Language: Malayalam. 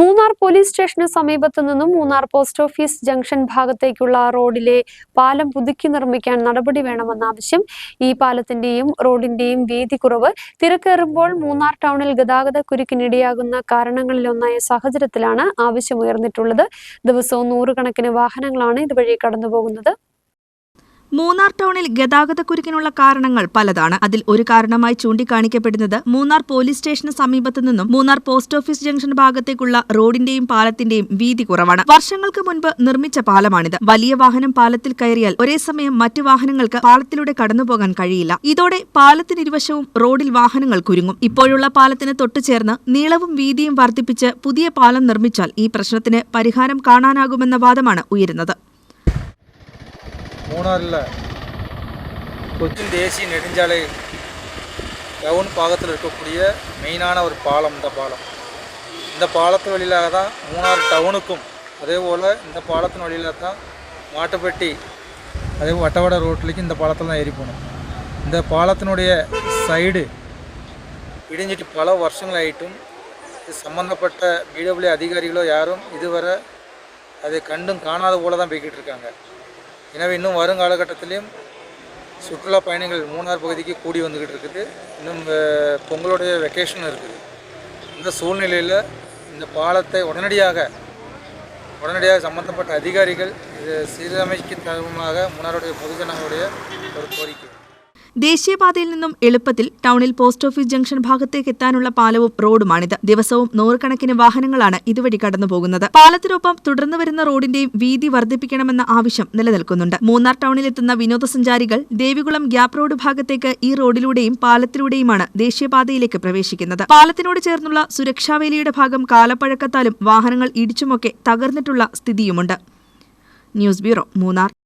മൂന്നാർ പോലീസ് സ്റ്റേഷന് സമീപത്തു നിന്നും മൂന്നാർ പോസ്റ്റ് ഓഫീസ് ജംഗ്ഷൻ ഭാഗത്തേക്കുള്ള റോഡിലെ പാലം പുതുക്കി നിർമ്മിക്കാൻ നടപടി വേണമെന്ന ആവശ്യം ഈ പാലത്തിന്റെയും റോഡിന്റെയും വീതി കുറവ് തിരക്കേറുമ്പോൾ മൂന്നാർ ടൗണിൽ ഗതാഗത കുരുക്കിനിടയാകുന്ന കാരണങ്ങളിലൊന്നായ സാഹചര്യത്തിലാണ് ആവശ്യമുയർന്നിട്ടുള്ളത് ദിവസവും നൂറുകണക്കിന് വാഹനങ്ങളാണ് ഇതുവഴി കടന്നുപോകുന്നത്. മൂന്നാർ ടൗണിൽ ഗതാഗതക്കുരുക്കിനുള്ള കാരണങ്ങൾ പലതാണ്. അതിൽ ഒരു കാരണമായി ചൂണ്ടിക്കാണിക്കപ്പെടുന്നത് മൂന്നാർ പോലീസ് സ്റ്റേഷന് സമീപത്തു നിന്നും മൂന്നാർ പോസ്റ്റ് ഓഫീസ് ജംഗ്ഷൻ ഭാഗത്തേക്കുള്ള റോഡിന്റെയും പാലത്തിന്റെയും വീതി കുറവാണ്. വർഷങ്ങൾക്ക് മുൻപ് നിർമ്മിച്ച പാലമാണിത്. വലിയ വാഹനം പാലത്തിൽ കയറിയാൽ ഒരേ സമയം മറ്റു വാഹനങ്ങൾക്ക് പാലത്തിലൂടെ കടന്നുപോകാൻ കഴിയില്ല. ഇതോടെ പാലത്തിനിരുവശവും റോഡിൽ വാഹനങ്ങൾ കുരുങ്ങും. ഇപ്പോഴുള്ള പാലത്തിന് തൊട്ടുചേർന്ന് നീളവും വീതിയും വർദ്ധിപ്പിച്ച് പുതിയ പാലം നിർമ്മിച്ചാൽ ഈ പ്രശ്നത്തിന് പരിഹാരം കാണാനാകുമെന്ന വാദമാണ് ഉയരുന്നത്. மூணாறில் கொச்சின் தேசிய நெடுஞ்சாலை டவுன் பாகத்தில் இருக்கக்கூடிய மெயினான ஒரு பாலம் இந்த பாலம். இந்த பாலத்து வழியிலாக தான் மூணார் டவுனுக்கும் அதே போல் இந்த பாலத்தின் வழியில தான் மாட்டுப்பட்டி அதே வட்டவட ரோட்லேயும் இந்த பாலத்தில் தான் ஏறி போகணும் இந்த பாலத்தினுடைய சைடு இடிஞ்சிட்டு பல வருஷங்களாயிட்டும் இது சம்மந்தப்பட்ட பிடபிள்யூ அதிகாரிகளோ யாரும் இதுவரை அதை கண்டும் காணாத போல தான் போய்கிட்டு இருக்காங்க. எனவே இன்னும் வரும் காலகட்டத்திலையும் சுற்றுலா பயணிகள் மூணார் பகுதிக்கு கூடி வந்துக்கிட்டு இருக்குது. இன்னும் பொங்கலுடைய வெக்கேஷன் இருக்குது. இந்த சூழ்நிலையில் இந்த பாலத்தை உடனடியாக உடனடியாக சம்பந்தப்பட்ட அதிகாரிகள் இது சீரமைக்கும் தருணமாக மூணாருடைய பொதுஜனங்களுடைய ஒரு கோரிக்கை. ദേശീയപാതയിൽ നിന്നും എളുപ്പത്തിൽ ടൗണിൽ പോസ്റ്റ് ഓഫീസ് ജംഗ്ഷൻ ഭാഗത്തേക്ക് എത്താനുള്ള പാലവും റോഡുമാണിത്. ദിവസവും നൂറുകണക്കിന് വാഹനങ്ങളാണ് ഇതുവഴി കടന്നുപോകുന്നത്. പാലത്തിനൊപ്പം തുടർന്നു വരുന്ന റോഡിന്റെയും വീതി വർദ്ധിപ്പിക്കണമെന്ന ആവശ്യം നിലനിൽക്കുന്നുണ്ട്. മൂന്നാർ ടൗണിലെത്തുന്ന വിനോദസഞ്ചാരികൾ ദേവികുളം ഗ്യാപ് റോഡ് ഭാഗത്തേക്ക് ഈ റോഡിലൂടെയും പാലത്തിലൂടെയുമാണ് ദേശീയപാതയിലേക്ക് പ്രവേശിക്കുന്നത്. പാലത്തിനോട് ചേർന്നുള്ള സുരക്ഷാവേലിയുടെ ഭാഗം കാലപ്പഴക്കത്താലും വാഹനങ്ങൾ ഇടിച്ചുമൊക്കെ തകർന്നിട്ടുള്ള സ്ഥിതിയുമുണ്ട്. News bureau Munnar.